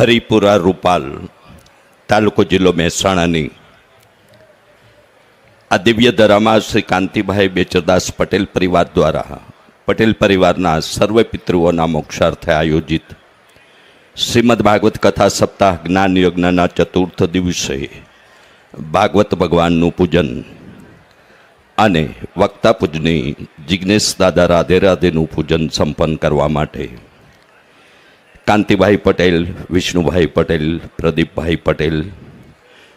હરિપુરા રૂપાલ તાલુકો જિલ્લો મહેસાણાની. આ દિવ્ય ધરામાં શ્રી કાંતિભાઈ બેચરદાસ પટેલ પરિવાર દ્વારા, પટેલ પરિવારના સર્વે પિતૃઓના મોક્ષાર્થે આયોજિત શ્રીમદ ભાગવત કથા સપ્તાહ જ્ઞાન યજ્ઞના ચતુર્થ દિવસે ભાગવત ભગવાનનું પૂજન અને વક્તા પૂજની જિજ્ઞેશ દાદા રાધે રાધેનું પૂજન સંપન્ન કરવા માટે કાંતિભાઈ પટેલ, વિષ્ણુભાઈ પટેલ, પ્રદીપભાઈ પટેલ,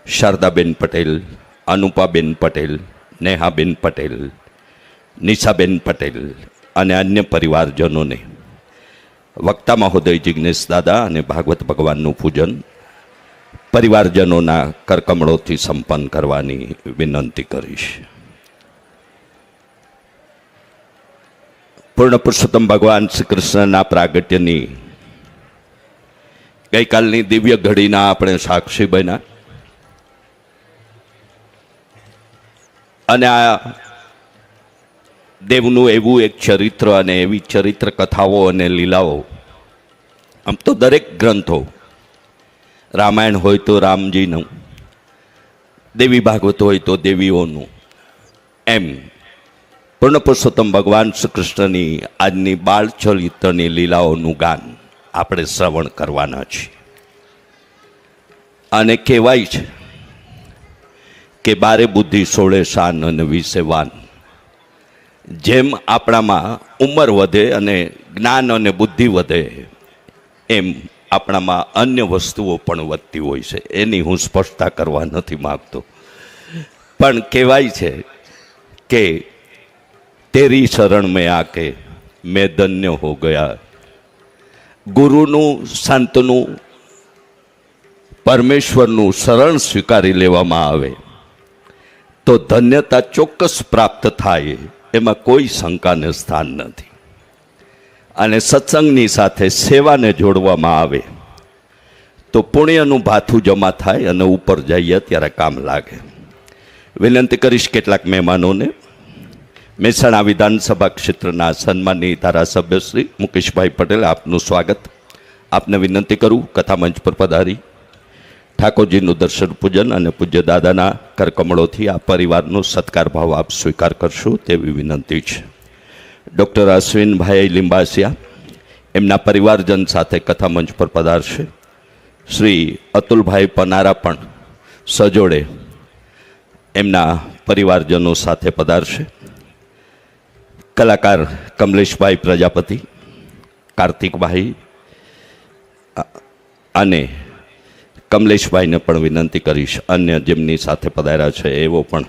શારદાબેન પટેલ, અનુપાબેન પટેલ, નેહાબેન પટેલ, નિશાબેન પટેલ અને અન્ય પરિવારજનોને. વક્તા મહોદય જિજ્ઞેશ દાદા અને ભાગવત ભગવાનનું પૂજન પરિવારજનોના કરકમળોથી સંપન્ન કરવાની વિનંતી કરીશ. પૂર્ણ પુરુષોત્તમ ભગવાન શ્રી કૃષ્ણના પ્રાગટ્યની ગઈકાલની દિવ્ય ઘડીના આપણે સાક્ષી બન્યા. અને આ દેવનું એવું એક ચરિત્ર અને એવી ચરિત્ર કથાઓ અને લીલાઓ, આમ તો દરેક ગ્રંથો, રામાયણ હોય તો રામજીનું, દેવી ભાગવત હોય તો દેવીઓનું, એમ પૂર્ણ પુરુષોત્તમ ભગવાન શ્રી કૃષ્ણની આજની બાળ ચરિત્રની લીલાઓનું ગાન. આપણે શ્રવણ કરવાના છીએ. અને કહેવાય છે કે બારે બુદ્ધિ સોળે શાન અને વિશે વાન. જેમ આપણામાં ઉંમર વધે અને જ્ઞાન અને બુદ્ધિ વધે, એમ આપણામાં અન્ય વસ્તુઓ પણ વધતી હોય છે. એની હું સ્પષ્ટતા કરવા નથી માગતો. પણ કહેવાય છે કે તેરી શરણ મેં આકે, મેં ધન્ય હો ગયા ગુરુનું, સંતનું, પરમેશ્વરનું શરણ સ્વીકારી લેવામાં આવે, તો ધન્યતા ચોક્કસ પ્રાપ્ત થાય, એમાં કોઈ શંકાને સ્થાન નથી. અને સત્સંગની સાથે સેવાને જોડવામાં આવે, તો પુણ્યનું ભાથું જમા થાય અને ઉપર જઈએ ત્યારે કામ લાગે. વિનંતી કરીશ કેટલાક મહેમાનોને મહેસાણા વિધાનસભા ક્ષેત્રના સન્માનની ધારાસભ્ય શ્રી મુકેશભાઈ પટેલ આપનું સ્વાગત. આપને વિનંતી કરું, કથા મંચ પર પધારી. ઠાકોરજીનું દર્શન પૂજન અને પૂજ્ય દાદાના કરકમળોથી આ પરિવારનો સત્કાર ભાવ આપ સ્વીકાર કરશો તેવી વિનંતી છે. ડૉક્ટર અશ્વિનભાઈ લિંબાસિયા એમના પરિવારજન સાથે કથા મંચ પર પધારશે. શ્રી અતુલભાઈ પનારા પણ સજોડે એમના પરિવારજનો સાથે પધારશે. કલાકાર કમલેશભાઈ પ્રજાપતિ, કાર્તિકભાઈ અને કમલેશભાઈને પણ વિનંતી કરીશ અન્ય જેમની સાથે પધાર્યા છે એવો પણ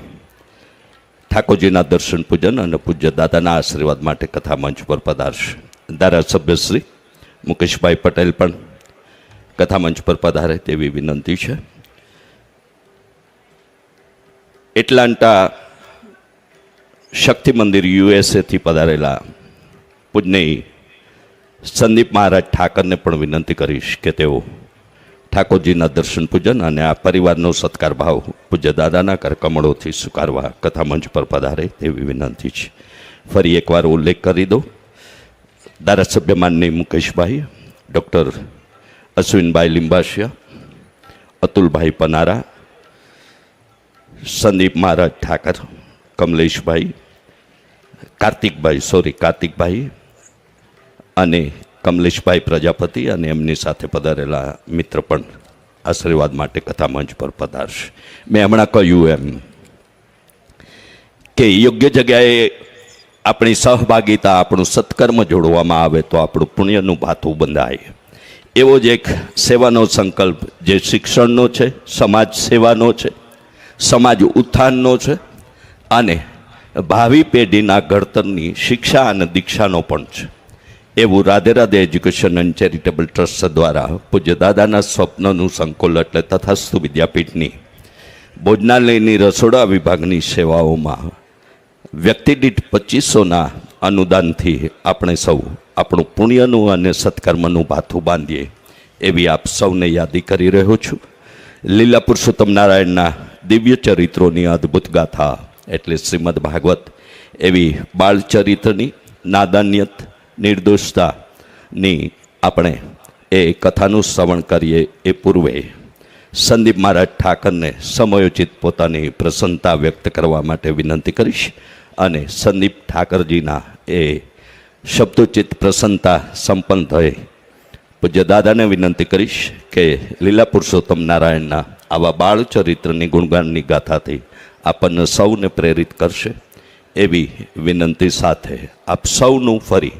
ઠાકોરજીના દર્શન પૂજન અને પૂજ્ય દાદાના આશીર્વાદ માટે કથા મંચ પર પધારશે. ધારાસભ્ય શ્રી મુકેશભાઈ પટેલ પણ કથા મંચ પર પધારે તેવી વિનંતી છે. એટલાન્ટા શક્તિ મંદિર યુએસએથી પધારેલા પૂજનીય સંદીપ મહારાજ ઠાકરને પણ વિનંતી કરીશ કે તેઓ ઠાકોરજીના દર્શન પૂજન અને આ પરિવારનો સત્કાર ભાવ પૂજ્ય દાદાના કરકમળોથી સ્વીકારવા કથા મંચ પર પધારે તેવી વિનંતી છે. ફરી એકવાર ઉલ્લેખ કરી દો ધારાસભ્ય માનની મુકેશભાઈ, ડૉક્ટર અશ્વિનભાઈ લિંબાશિયા, અતુલભાઈ પનારા, સંદીપ મહારાજ ઠાકર, કમલેશભાઈ કાર્તિકભાઈ સોરી કાર્તિકભાઈ અને કમલેશભાઈ પ્રજાપતિ અને એમની સાથે પધારેલા મિત્ર પણ આશીર્વાદ માટે કથા મંચ પર પધારશે. મેં હમણાં કહ્યું એમ કે યોગ્ય જગ્યાએ આપણી સહભાગિતા, આપણું સત્કર્મ જોડવામાં આવે તો આપણું પુણ્યનું ભાથું બંધાય. એવો જ એક સેવાનો સંકલ્પ જે શિક્ષણનો છે, સમાજ સેવાનો છે, સમાજ ઉત્થાનનો છે અને ભાવિ પેઢીના ઘડતરની શિક્ષા અને દીક્ષાનો પણ છે. એવું Radhe Radhe education and charitable trust દ્વારા પૂજ્ય દાદાના સ્વપ્નનું સંકુલ એટલે તથાસ્તુ વિદ્યાપીઠની ભોજનાલયની રસોડા વિભાગની સેવાઓમાં વ્યક્તિદીઠ પચીસોના અનુદાનથી આપણે સૌ આપણું પુણ્યનું અને સત્કર્મનું ભાથું બાંધીએ એવી આપ સૌને યાદી કરી રહ્યો છું. લીલા પુરુષોત્તમ નારાયણના દિવ્ય ચરિત્રોની અદ્ભુત ગાથા એટલે શ્રીમદ ભાગવત એવી બાળચરિત્રની નાદાન્યત, નિર્દોષતાની આપણે એ કથાનું શ્રવણ કરીએ એ પૂર્વે સંદીપ મહારાજ ઠાકરને સમયોચિત પોતાની પ્રસન્નતા વ્યક્ત કરવા માટે વિનંતી કરીશ અને સંદીપ ઠાકરજીના એ શબ્દોચિત પ્રસન્નતા સંપન્ન થઈ પૂજ્ય દાદાને વિનંતી કરીશ કે લીલા પુરુષોત્તમ નારાયણના આવા બાળચરિત્રની ગુણગાનની ગાથાથી આપણને સૌને પ્રેરિત કરશે. એવી વિનંતી સાથે આપ સૌનું ફરી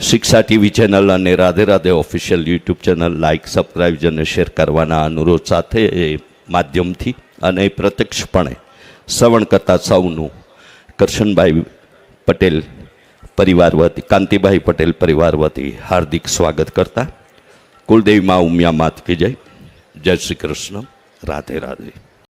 શિક્ષા ટીવી ચેનલ અને Radhe Radhe official YouTube channel like subscribe અને શેર કરવાના અનુરોધ સાથે એ માધ્યમથી અને પ્રત્યક્ષપણે શ્રવણ કરતા સૌનું કરશનભાઈ પટેલ પરિવાર વતી, કાંતિભાઈ પટેલ પરિવાર વતી હાર્દિક સ્વાગત કરતા. કુલદેવી મા ઉમિયા માત કી જય. જય શ્રી કૃષ્ણ. રાધે રાધે.